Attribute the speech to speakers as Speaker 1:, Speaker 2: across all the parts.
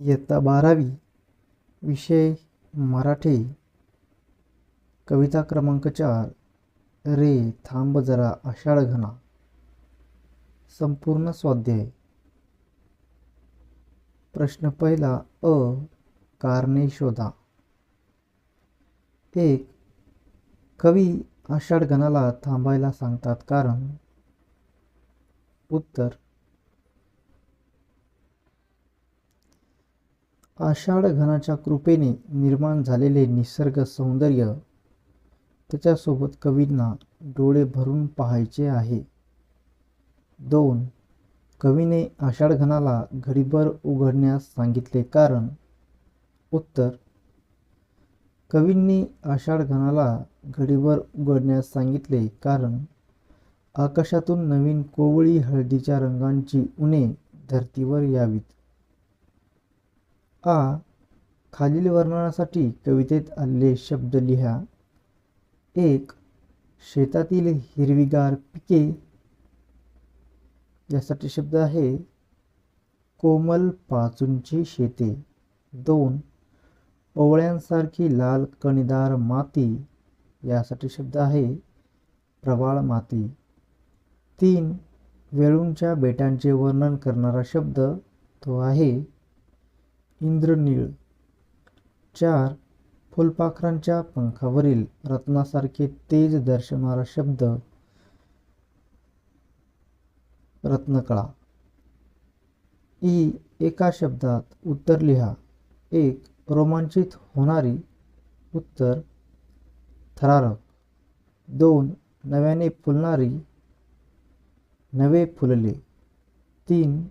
Speaker 1: इयत्ता बारावी विषय मराठी. कविता क्रमांक चार. रे थांब जरा आषाढ घना. संपूर्ण स्वाध्याय. प्रश्न पहिला अ. कारणे शोधा. एक. कवी आषाढ घनाला थांबायला सांगतात कारण. उत्तर. आषाढ घनाच्या कृपेने निर्माण झालेले निसर्ग सौंदर्य त्याच्यासोबत कवींना डोळे भरून पाहायचे आहे. दोन कवीने आषाढ घनाला घडीभर उघडण्यास सांगितले कारण. उत्तर कवींनी आषाढ घनाला घडीभर उघडण्यास सांगितले कारण. आकाशातून नवीन कोवळी हळदीच्या रंगांची उणे धर्तीवर यावीत. हा खालील वर्णनासाठी कवितेत आलेले शब्द लिहा. एक शेतातील हिरवीगार पिके. यासाठी शब्द आहे कोमल पाचूंची शेते. दोन ओवळ्यांसारखी लाल कणीदार माती. यासाठी शब्द आहे प्रवाळ माती. तीन वेळूंच्या बेटांचे वर्णन करणारा शब्द तो आहे इंद्रनीळ. चार फुलपाखरांच्या पंखावरील रत्नासारखे तेज दर्शवणारा शब्द. रत्नकळा. ई एका शब्दात उत्तर लिहा. एक रोमांचित होणारी उत्तर. थरारक. दोन नव्याने फुलणारी नवे फुलले. तीन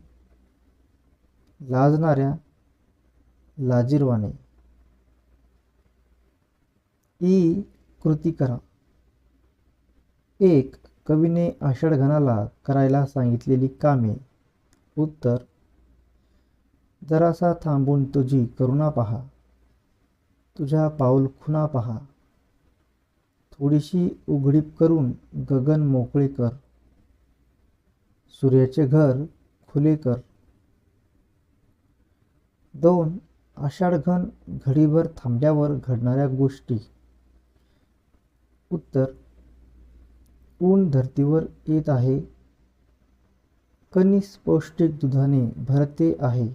Speaker 1: लाजणाऱ्या लाजीरवाणे. ई. कृती करा. एक कवीने आषाढघनाला करायला सांगितलेली कामे. उत्तर जरासा थांबून तुझी करुणा पहा. तुझ्या पाऊल खुना पहा. थोडीशी उघडीप करून गगन मोकळे कर. सूर्याचे घर खुले कर. दोन आषाढघन घडीभर थांबल्यावर घडणाऱ्या गोष्टी. उत्तर ऊन धर्तीवर येत आहे. कनिस पौष्टिक दुधाने भरते आहे.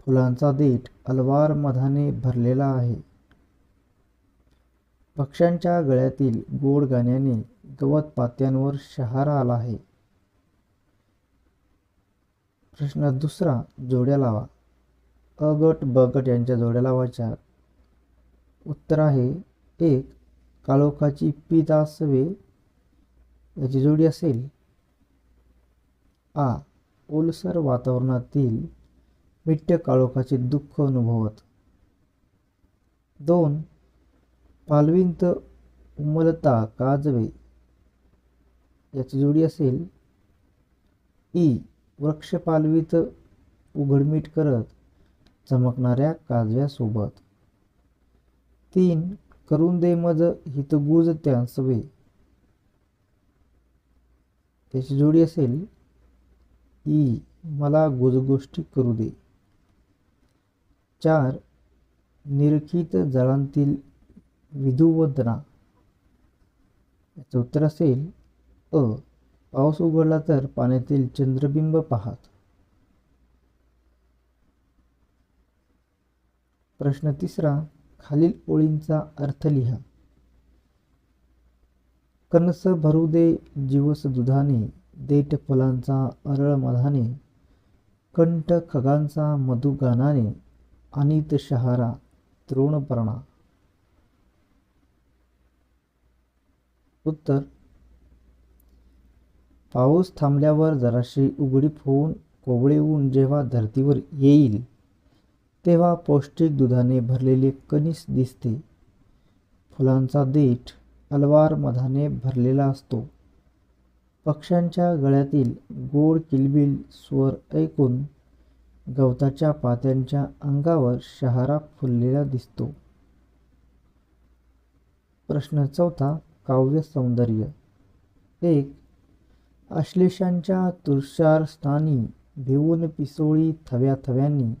Speaker 1: फुलांचा देठ अलवार मधाने भरलेला आहे. पक्ष्यांच्या गळ्यातील गोड गाण्याने गवत पात्यांवर शहारा आला आहे. प्रश्न दुसरा जोड्या लावा. अ गट ब गट यांच्या जोड्या लावायच्या उत्तर आहे एक काळोखाची पी दासवे याची जोडी असेल. आ ओलसर वातावरणातील मिठ्य काळोखाचे दुःख अनुभवत. दोन पालविंत उमलता काजवे याची जोडी असेल. ई वृक्ष पालवीत उघडमीट करत. चमकणाऱ्या काजव्यासोबत. तीन करून दे मज हितगुज त्यांसवे. त्याची जोडी असेल ई मला गुजगोष्टी करू दे. चार निरखित जळांतील विधुवदना. याचं उत्तर असेल अ. पाऊस उघडला तर पाण्यातील चंद्रबिंब पाहत. प्रश्न तिसरा खालील ओळींचा अर्थ लिहा. कणस भरू दे जीवस दुधाने देठ फुलांचा अरळ मधाने कंठ खगांचा मधुगानाने अनित शहारा तृणपर्णा उत्तर पाऊस थांबल्यावर जराशी उघडीप होऊन कोवळे ऊन जेव्हा धर्तीवर येईल तेव्हा पौष्टिक दुधाने भरलेले कणीस दिसते. फुलांचा देठ अलवार मधाने भरलेला असतो. पक्ष्यांच्या गळ्यातील गोड किलबिल स्वर ऐकून गवताच्या पात्यांच्या अंगावर शहारा फुललेला दिसतो. प्रश्न चौथा काव्य सौंदर्य. एक आश्लेषांच्या तुषार स्थानी भिवून पिसोळी थव्या थव्यांनी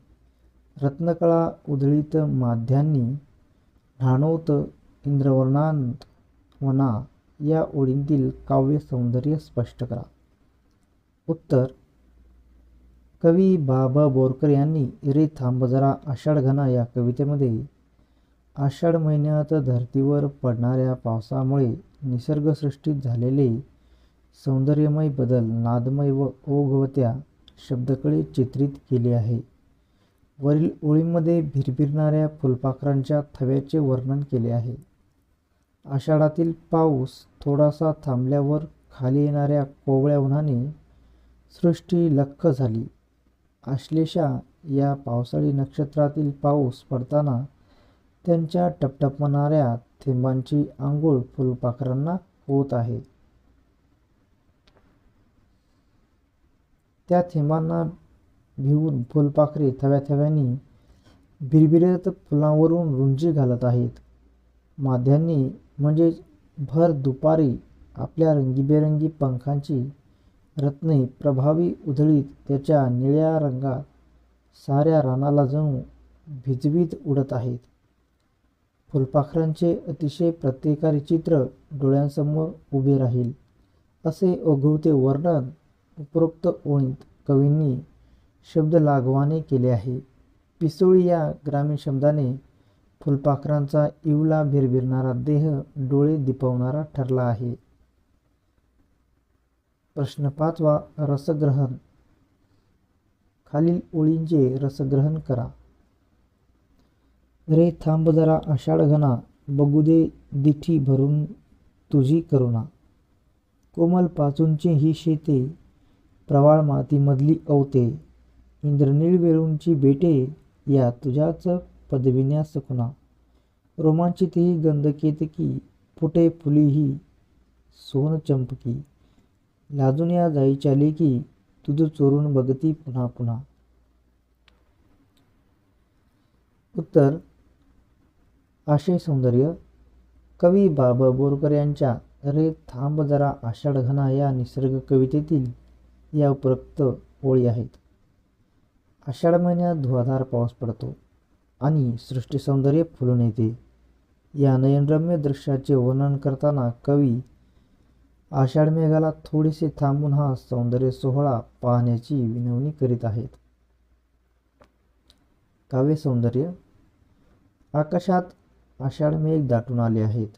Speaker 1: रत्नकळा उधळीत माध्यांनी न्हाणवत इंद्रवर्णांत वना या ओळींतील काव्य सौंदर्य स्पष्ट करा. उत्तर कवी बाबा बोरकर यांनी रे थांब जरा आषाढ घना या कवितेमध्ये आषाढ महिन्यात धर्तीवर पडणाऱ्या पावसामुळे निसर्गसृष्टीत झालेले सौंदर्यमय बदल नादमय व ओघवत्या शब्दकडे चित्रित केले आहे. वरील ओळींमध्ये भिरभिरणाऱ्या फुलपाखरांच्या थव्याचे वर्णन केले आहे. आषाढातील पाऊस थोडासा थांबल्यावर खाली येणाऱ्या कोवळ्या उन्हाने सृष्टी लख्ख झाली. आश्लेषा या पावसाळी नक्षत्रातील पाऊस पडताना त्यांच्या टपटपणाऱ्या थेंबांची आंघोळ फुलपाखरांना होत आहे. त्या थेंबांना भिवून फुलपाखरे थव्या थव्यांनी बिरबिरत फुलांवरून रुंजी घालत आहेत. माध्यांनी म्हणजेच भर दुपारी आपल्या रंगीबेरंगी पंखांची रत्ने प्रभावी उधळीत त्याच्या निळ्या रंगात साऱ्या रानाला जणू भिजवीत उडत आहेत. फुलपाखरांचे अतिशय प्रत्येकारी चित्र डोळ्यांसमोर उभे राहील असे ओघवते वर्णन उपरोक्त ओळीत कवींनी शब्द लागवाने केले आहे. पिसोळी या ग्रामीण शब्दाने फुलपाखरांचा इवला भिरभिरणारा देह डोळे दिपवणारा ठरला आहे. प्रश्न पाचवा रसग्रहण. खालील ओळींचे रसग्रहण करा. रे थांब जरा आषाढ घना बघू दे दिठी भरून तुझी करुणा. कोमल पाचूंची ही शेते प्रवाळ मातीमधली अवते. इंद्रनील वेळूंची बेटे या तुझ्याच पदविन्यास खुणा. रोमांचित ही गंधकेतकी फुटे फुली ही सोन चंपकी. लाजून या जाईच्या लेकी तुझ चोरून बघती पुन्हा पुन्हा. उत्तर आशय सौंदर्य. कवी बाबा बोरकर यांच्या रे थांब जरा आषाढ घना या निसर्ग कवितेतील या उपरोक्त ओळी आहेत. आषाढ महिन्यात धुवाधार पाऊस पडतो आणि सृष्टी सौंदर्य फुलून येते. या नयनरम्य दृश्याचे वर्णन करताना कवी आषाढ मेघाला थोडेसे थांबून हा सौंदर्य सोहळा पाहण्याची विनवणी करीत आहेत. काव्य सौंदर्य आकाशात आषाढ मेघ दाटून आले आहेत.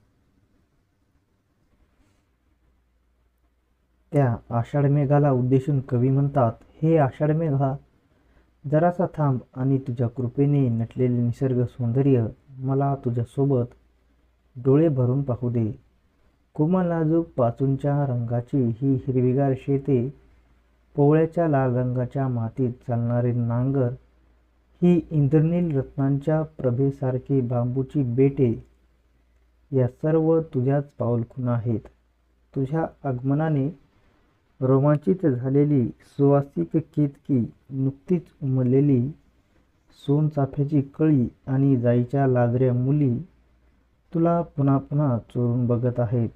Speaker 1: त्या आषाढ मेघाला उद्देशून कवी म्हणतात हे आषाढ मेघा जरासा थांब आणि तुझ्या कृपेने नटलेले निसर्ग सौंदर्य मला तुझ्यासोबत डोळे भरून पाहू दे. कोमल नाजूक पाचूंच्या रंगाची ही हिरवीगार शेते पोवळ्याच्या लाल रंगाच्या मातीत चालणारे नांगर ही इंद्रनील रत्नांच्या प्रभेसारखी बांबूची बेटे या सर्व तुझ्याच पाऊलखुणा आहेत. तुझ्या आगमनाने रोमांचित झालेली सुवासिक केतकी नुकतीच उमललेली सोनचाफ्याची कळी आणि जाईच्या लाजऱ्या मुली तुला पुन्हा पुन्हा चोरून बघत आहेत.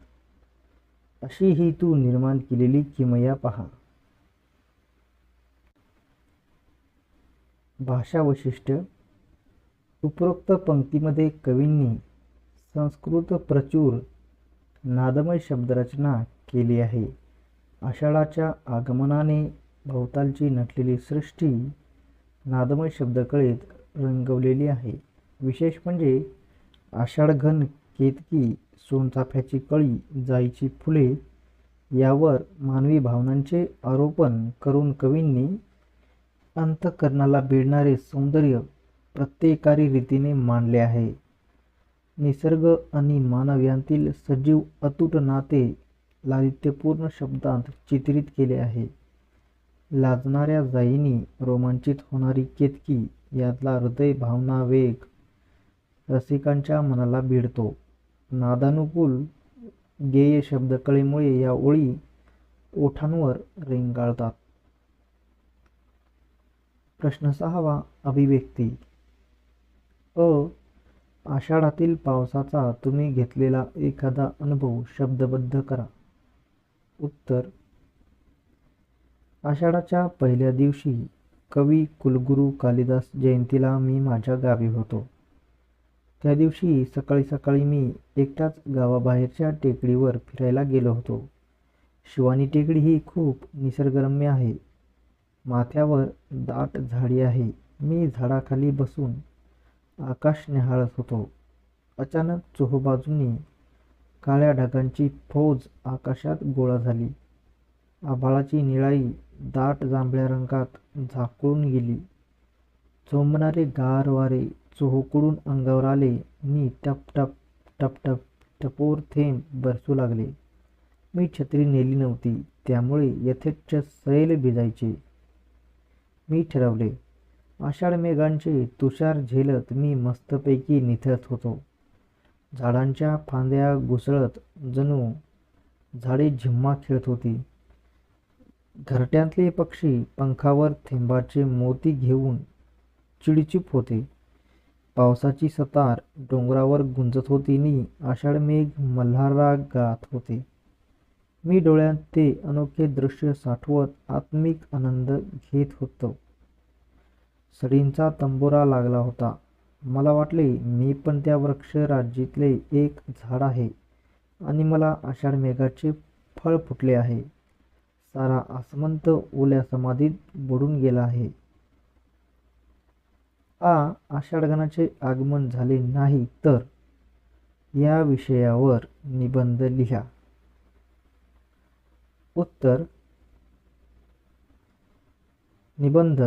Speaker 1: अशी ही तू निर्माण केलेली किमया पहा. भाषा वैशिष्ट्य उपरोक्त पंक्तीमध्ये कवींनी संस्कृत प्रचूर नादमय शब्दरचना केली आहे. आषाढाच्या आगमनाने भोवतालची नटलेली सृष्टी नादमय शब्दकळेत रंगवलेली आहे. विशेष म्हणजे आषाढघन केतकी सोनचाफ्याची कळी जाईची फुले यावर मानवी भावनांचे आरोपण करून कवींनी अंतकरणाला भिडणारे सौंदर्य प्रत्येकारी रीतीने मांडले आहे. निसर्ग आणि मानव यांतील सजीव अतूट नाते लालित्यपूर्ण शब्दांत चित्रित केले आहे. लाजणाऱ्या जाईनी रोमांचित होणारी केतकी यातला हृदय भावना वेग रसिकांच्या मनाला भिडतो. नादानुकूल गेय शब्दकळेमुळे या ओळी ओठांवर रेंगाळतात प्रश्न सहावा अभिव्यक्ती. अ आषाढातील पावसाचा तुम्ही घेतलेला एखादा अनुभव शब्दबद्ध करा. उत्तर. आषाढाच्या पहिल्या दिवशी कवी कुलगुरू कालिदास जयंतीला मी माझ्या गावी होतो. त्या दिवशी सकाळी सकाळी मी एकटाच गावाबाहेरच्या टेकडीवर फिरायला गेलो होतो. शिवानी टेकडी ही खूप निसर्गरम्य आहे. माथ्यावर दाट झाडी आहे. मी झाडाखाली बसून आकाश निहाळत होतो. अचानक चोहोबाजूंनी काळ्या ढगांची फौज आकाशात गोळा झाली. आभाळाची निळाई दाट जांभळ्या रंगात झाकळून गेली. चोंबणारे गार वारे चोहोकडून अंगावर आले मी टप टप टप टप टपोर थेंब बरसू लागले. मी छत्री नेली नव्हती त्यामुळे यथेच्छ सैल भिजायचे. मी ठरवले आषाढ मेघांचे तुषार झेलत मी मस्तपैकी निथळत होतो. झाडांच्या फांद्या घुसळत जणू झाडे झिम्मा खेळत होती. घरट्यातले पक्षी पंखावर थेंबाचे मोती घेऊन चिडचिप होते. पावसाची सतार डोंगरावर गुंजत होती नि आषाढ मेघ मल्हारा गात होते. मी डोळ्यात ते अनोखे दृश्य साठवत आत्मिक आनंद घेत होतो. सडींचा तंबोरा लागला होता. मला वाटले मी पण त्या वृक्ष राज्यातले एक झाड आहे आणि मला आषाढ मेघाचे फळ फुटले आहे. सारा आसमंत ओल्या समाधीत बुडून गेला आहे. आ आषाढगणाचे आगमन झाले नाही तर या विषयावर निबंध लिहा. उत्तर निबंध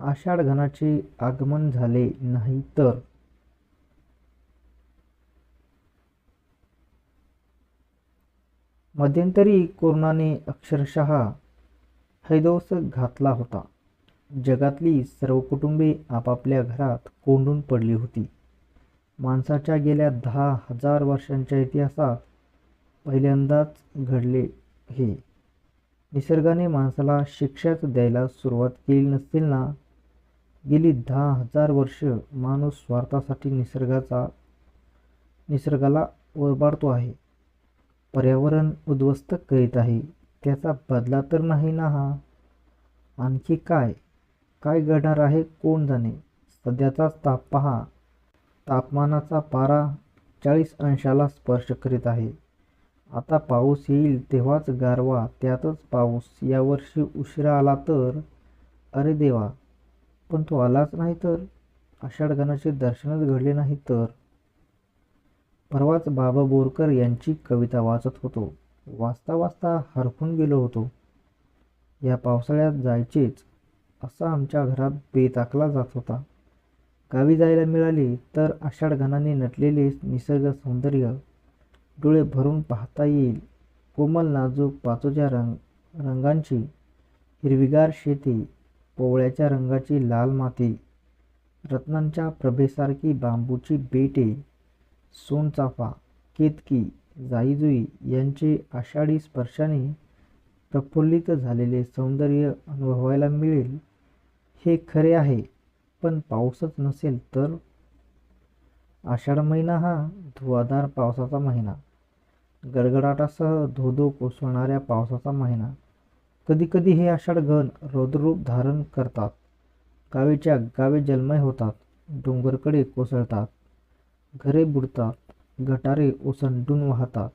Speaker 1: आषाढघनाचे आगमन झाले नाही तर. मध्यंतरी कोरोनाने अक्षरशः हैदोस घातला होता. जगातली सर्व कुटुंबे आपापल्या घरात कोंडून पडली होती. माणसाच्या गेल्या दहा हजार वर्षांच्या इतिहासात पहिल्यांदाच घडले हे. निसर्गाने माणसाला शिक्षाच द्यायला सुरुवात केली नसतील ना? गेली दहा हजार वर्ष माणूस स्वार्थासाठी निसर्गाचा निसर्गाला ओरबाडतो आहे. पर्यावरण उद्ध्वस्त करीत आहे. त्याचा बदला तर नाही ना हा? आणखी काय? काय घडणार आहे कोण जाणे? सध्याचाच ताप पहा. तापमानाचा पारा चाळीस अंशाला स्पर्श करीत आहे. आता पाऊस येईल तेव्हाच गारवा त्यातच पाऊस. यावर्षी उशिरा आला तर? अरे देवा! पण तो आलाच नाही तर? आषाढगणाचे दर्शनच घडले नाही तर? परवाच बाबा बोरकर यांची कविता वाचत होतो. वाचता वाचता हरखून गेलो होतो. या पावसाळ्यात जायचेच असा आमच्या घरात बेताकला जात होता. गावी जायला मिळाले तर आषाढ घनाने नटलेले निसर्ग सौंदर्य डोळे भरून पाहता येईल. कोमल नाजूक पाचोच्या रंग रंगांची हिरवीगार शेती पोवळ्याच्या रंगाची लाल माती रत्नांच्या प्रभेसारखी बांबूची बेटे सोनचाफा केतकी जाईजुई यांचे आषाढी स्पर्शाने प्रफुल्लित झालेले सौंदर्य अनुभवायला मिळेल. हे खरे आहे पण पाऊसच नसेल तर? आषाढ महिना हा धुवाधार पावसाचा महिना. गडगडाटासह धोधो कोसळणाऱ्या पावसाचा महिना. कधीकधी हे आषाढ गण रौद्ररूप धारण करतात. गावेच्या गावे जन्मय होतात. डोंगरकडे कोसळतात. घरे बुडतात. गटारे ओसंडून वाहतात.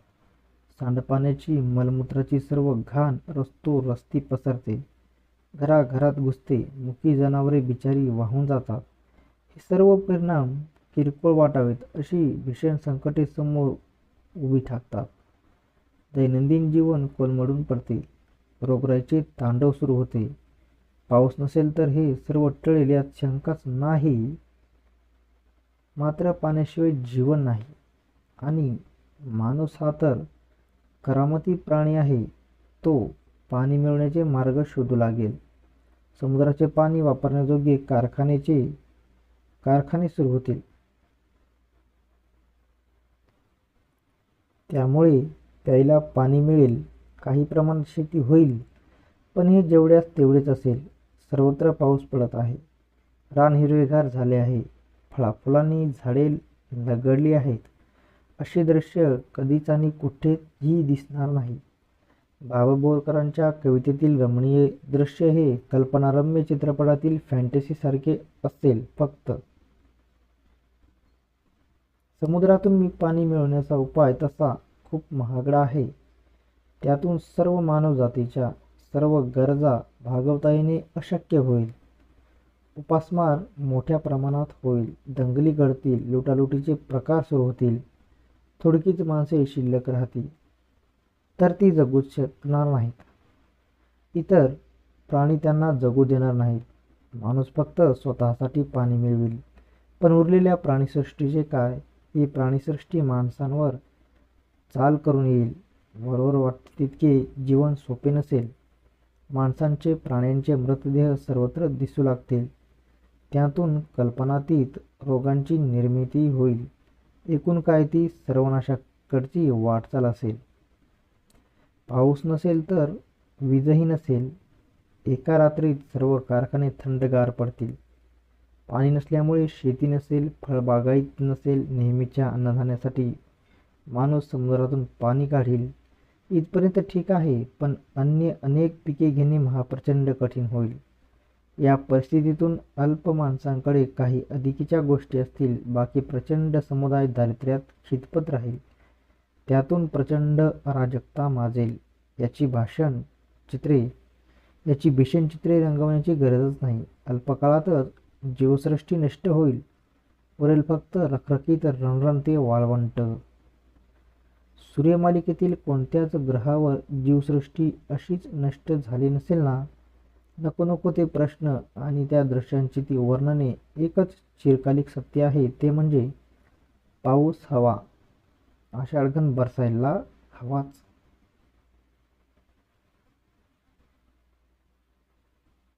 Speaker 1: सांडपाण्याची मलमूत्राची सर्व घाण रस्तो रस्ती पसरते. घराघरात घुसते. मुकी जनावरे बिचारी वाहून जातात. हे सर्व परिणाम किरकोळ वाटावेत अशी भीषण संकटे समोर उभी ठाकतात. दैनंदिन जीवन कोलमडून पडते. रोगराईचे तांडव सुरू होते. पाऊस नसेल तर हे सर्व टळेल यात शंकाच नाही. मात्र पाण्याशिवाय जीवन नाही. आणि माणूस हा तर करामती प्राणी आहे. तो पाणी मिळवण्याचे मार्ग शोधू लागेल. समुद्राचे पाणी वापरण्याजोगे कारखान्याचे कारखाने सुरू होतील. त्यामुळे प्यायला पाणी मिळेल. काही प्रमाणात शेती होईल पण हे जेवढ्यास तेवढेच असेल सर्वत्र पाऊस पडत आहे. रान हिरवेगार झाले आहे. फळाफुलांनी झाडे लगडली आहेत. असे दृश्य कधीच आणि कुठेही दिसणार नाही. बाबा बोरकरांच्या कवितेतील रमणीय दृश्य हे कल्पनारम्य चित्रपटातील फॅन्टसीसारखे असेल फक्त. समुद्रातून मी पाणी मिळवण्याचा उपाय तसा खूप महागडा आहे. त्यातून सर्व मानवजातीच्या सर्व गरजा भागवता येणे अशक्य होईल. उपासमार मोठ्या प्रमाणात होईल. दंगली घडतील. लुटालुटीचे प्रकार सुरू होतील. थोडकीच माणसे शिल्लक राहतील. तर ती जगू शकणार नाहीत. इतर प्राणी त्यांना जगू देणार नाहीत. माणूस फक्त स्वतःसाठी पाणी मिळवेल. पण उरलेल्या प्राणीसृष्टीचे काय? ही प्राणीसृष्टी माणसांवर चाल करून येईल. बरोबर वाटते तितके जीवन सोपे नसेल. माणसांचे प्राण्यांचे मृतदेह सर्वत्र दिसू लागतील. त्यातून कल्पनातीत रोगांची निर्मिती होईल. एकूण काय ती सर्वनाशाकडची वाटचाल असेल. पाऊस नसेल तर वीजही नसेल. एका रात्रीत सर्व कारखाने थंडगार पडतील. पाणी नसल्यामुळे शेती नसेल फळबागायत नसेल नेहमीच्या अन्नधान्यासाठी माणूस समुद्रातून पाणी काढील. इथपर्यंत ठीक आहे पण अन्य अनेक पिके घेणे महाप्रचंड कठीण होईल. या परिस्थितीतून अल्प माणसांकडे काही अधिकीच्या गोष्टी असतील बाकी प्रचंड समुदाय दारिद्र्यात खितपत राहील. त्यातून प्रचंड अराजकता माजेल याची भाषण चित्रे याची भीषण चित्रे रंगवण्याची गरजच नाही. अल्पकाळातच जीवसृष्टी नष्ट होईल. वरील फक्त रखरखीत रणरणते वाळवंट. सूर्यमालिकेतील कोणत्याच ग्रहावर जीवसृष्टी अशीच नष्ट झाली नसेल ना? नको नको ते प्रश्न आणि त्या दृश्यांची ती वर्णने एकच चिरकालिक सत्य आहे ते म्हणजे पाऊस हवा. आषाढघन बरसायला हवाच.